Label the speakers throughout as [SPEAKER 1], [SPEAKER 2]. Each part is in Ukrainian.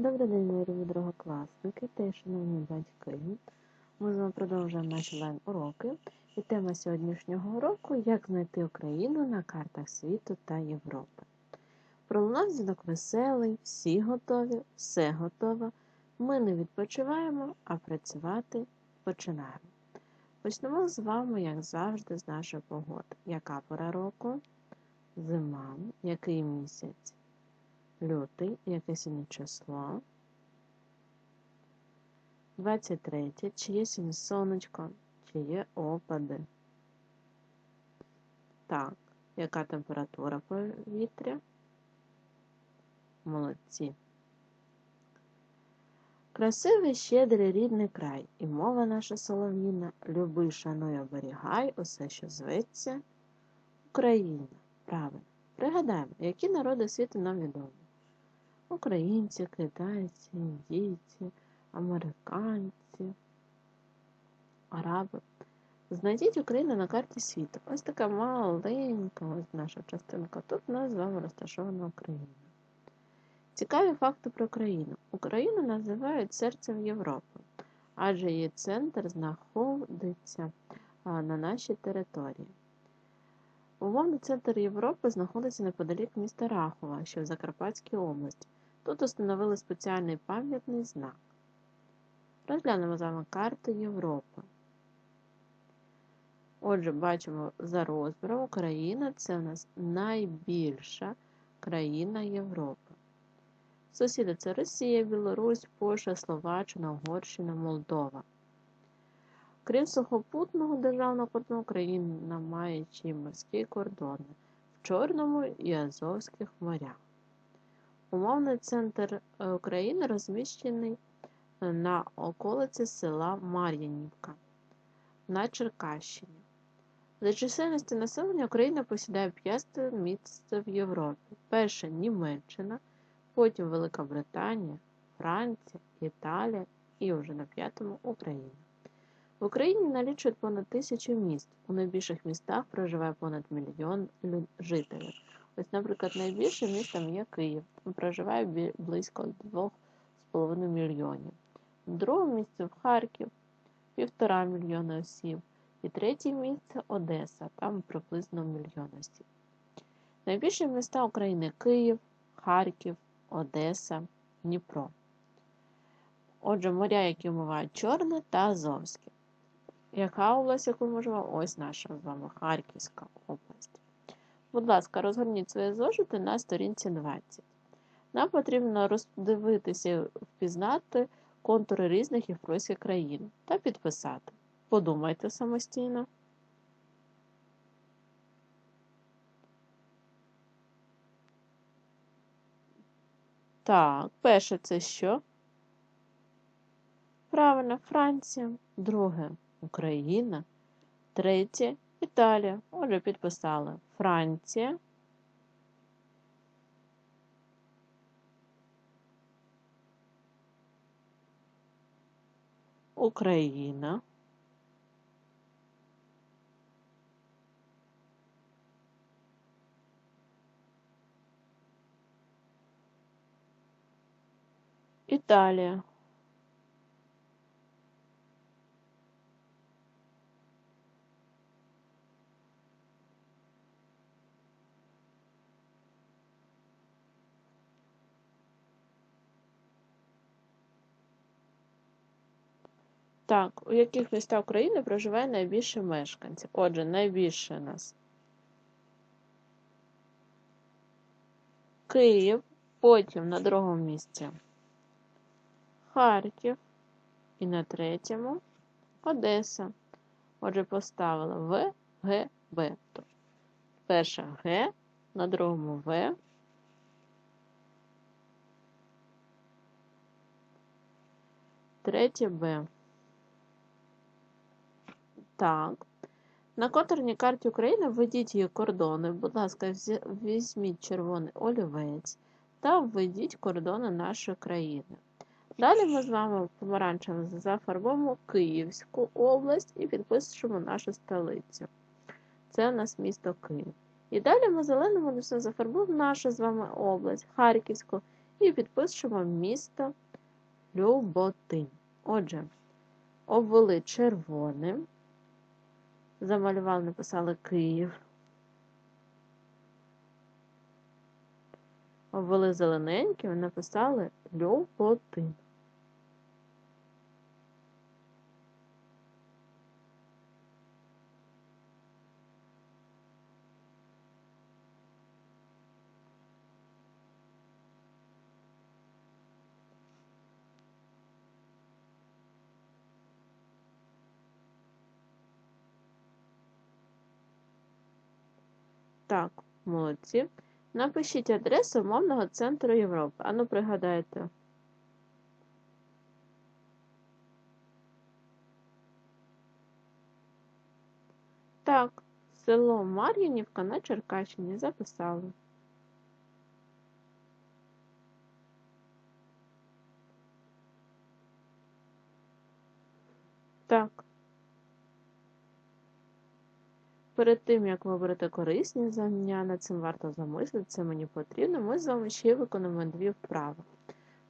[SPEAKER 1] Добрий день, мої любі другокласники та шановні батьки. Ми з вами продовжуємо наші онлайн-уроки. І тема сьогоднішнього уроку як знайти Україну на картах світу та Європи. Пролунав дзвінок веселий, всі готові, все готово. Ми не відпочиваємо, а працювати починаємо. Почнемо з вами, як завжди, з нашої погоди. Яка пора року? Зима, який місяць? Лютий, яке сьогодні число? 23. Чи є сьогодні сонечко, чи є опади? Так, яка температура повітря? Молодці. Красивий, щедрий рідний край, і мова наша солов'їна, люби, шануй, оберігай усе, що зветься Україна. Правильно. Пригадаємо, які народи світу нам відомі. Українці, китайці, індійці, американці, араби. Знайдіть Україну на карті світу. Ось така маленька ось наша частинка. Тут у нас з вами розташована Україна. Цікаві факти про Україну. Україну називають серцем Європи, адже її центр знаходиться на нашій території. Умовний центр Європи знаходиться неподалік міста Рахова, що в Закарпатській області. Тут установили спеціальний пам'ятний знак. Розглянемо з вами карту Європи. Отже, бачимо за розміром Україна це у нас найбільша країна Європи. Сусіди це Росія, Білорусь, Польща, Словаччина, Угорщина, Молдова. Крім сухопутного державного кордону, Україна має ще морські кордони в Чорному і Азовських морях. Умовний центр України розміщений на околиці села Мар'янівка на Черкащині. За чисельності населення Україна посідає п'яте місце в Європі. Перша Німеччина, потім Велика Британія, Франція, Італія і вже на п'ятому Україна. В Україні налічують понад тисячу міст. У найбільших містах проживає понад мільйон жителів. Ось, наприклад, найбільшим містом є Київ. Проживає близько 2,5 мільйонів. В другому місці в Харків півтора мільйона осіб. І третє місце Одеса, там приблизно мільйон осіб. Найбільші міста України Київ, Харків, Одеса, Дніпро. Отже, моря, які вмивають Чорне та Азовське. Яка область, яку можемо? Ось наша з вами Харківська область. Будь ласка, розгорніть свої зошити на сторінці 20. Нам потрібно роздивитися, впізнати контури різних європейських країн та підписати. Подумайте самостійно. Так, перше це що? Правильно, Франція. Друге Україна. Третє Італія. Отже, підписали Франція. Україна. Італія. Так, у яких містах України проживає найбільше мешканців? Отже, найбільше нас Київ, потім на другому місці Харків і на третьому Одеса. Отже, поставила В, Г, Б. Перша Г, на другому В. Третє Б. Так. На контурній карті України введіть її кордони. Будь ласка, візьміть червоний олівець та введіть кордони нашої країни. Далі ми з вами помаранчевим зафарбуємо Київську область і підпишемо нашу столицю. Це у нас місто Київ. І далі ми зеленим зафарбуємо нашу з вами область, Харківську, І підпишемо місто Люботин. Отже, обвели червоним, замалювали, написали Київ. Обвели зелененьким, написали Люботин. Так, молодці. Напишіть адресу мовного центру Європи. Ану, пригадайте. Так, село Мар'їнівка на Черкащині записали. Так. Перед тим, як вибрати корисні знання, над цим варто замислитися, мені потрібно, ми з вами ще виконуємо дві вправи.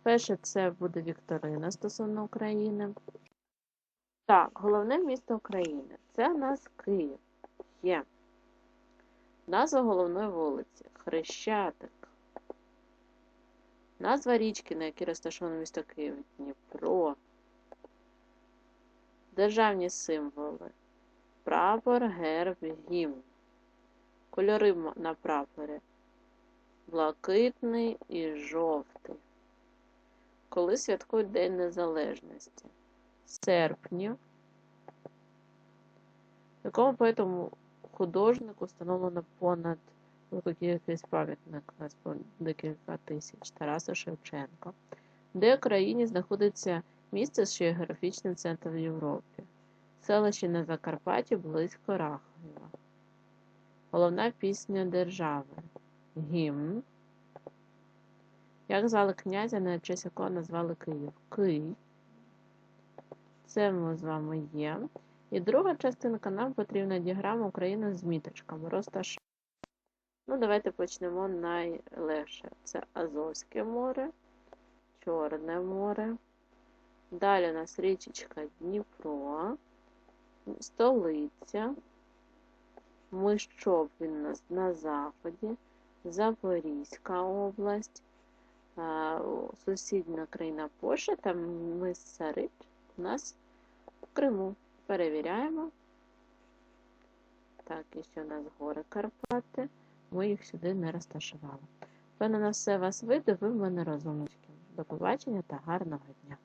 [SPEAKER 1] Перше, це буде вікторина стосовно України. Так, головне місто України. Це у нас Київ. Є. Назва головної вулиці Хрещатик. Назва річки, на якій розташоване місто Київ Дніпро. Державні символи. Прапор, герб, гімн. Кольори на прапорі. Блакитний і жовтий. Коли святкують День Незалежності? Серпні. Якому поетому художнику встановлено понад велику кількість пам'ятник, нас декілька тисяч Тараса Шевченка. Де в країні знаходиться місце, є географічним центром Європи? Селище на Закарпатті близько Рахова. Головна пісня держави. Гімн. Як звали князя, на честь якого назвали Київ? Кий. Це ми з вами є. І друга частинка нам потрібна діаграма України з міточками. Розташ. Ну, давайте почнемо найлегше. Це Азовське море, Чорне море. Далі у нас річечка Дніпро столиця, Мищов він у нас на заході, Запорізька область, сусідня країна Польща та мис Сарич у нас в Криму. Перевіряємо. Так, і ще у нас гори Карпати. Ми їх сюди не розташували. Певно, на все вас вийде, ви в мене розумнички. До побачення та гарного дня!